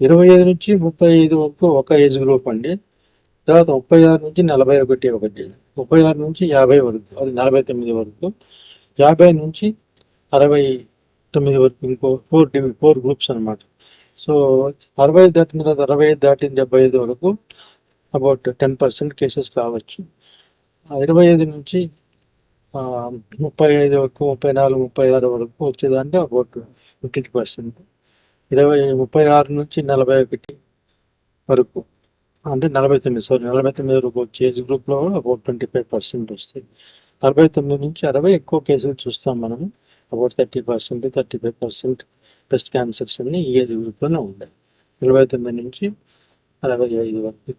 ఇరవై ఐదు నుంచి ముప్పై ఐదు వరకు ఒక ఏజ్ గ్రూప్ అండి. తర్వాత ముప్పై ఆరు నుంచి నలభై ఒకటి ఒకటి. ముప్పై ఆరు నుంచి యాభై వరకు అది నలభై తొమ్మిది వరకు. యాభై నుంచి అరవై తొమ్మిది వరకు ఇంకో ఫోర్ డివి ఫోర్ గ్రూప్స్ అన్నమాట. సో అరవై దాటిన తర్వాత అరవై ఐదు దాటిన డెబ్బై ఐదు వరకు అబౌట్ టెన్ పర్సెంట్ కేసెస్ రావచ్చు. ఇరవై ఐదు నుంచి ముప్పై ఐదు వరకు ముప్పై నాలుగు ముప్పై ఆరు వరకు వచ్చేదంటే అబౌట్ ఫిఫ్టీ పర్సెంట్. ఇరవై ముప్పై ఆరు నుంచి నలభై ఒకటి వరకు. అంటే నలభై తొమ్మిది సారీ నలభై తొమ్మిది వరకు వచ్చే ఏజ్ గ్రూప్లో కూడా అబౌట్ ట్వంటీ ఫైవ్ పర్సెంట్ వస్తాయి. నలభై తొమ్మిది నుంచి అరవై ఎక్కువ కేసులు చూస్తాం మనం. About thirty percent thirty five percent breast cancers అన్ని ఈ ఏజ్ గ్రూప్లోనే ఉంటాయి నలభై తొమ్మిది నుంచి అరవై ఐదు వరకు.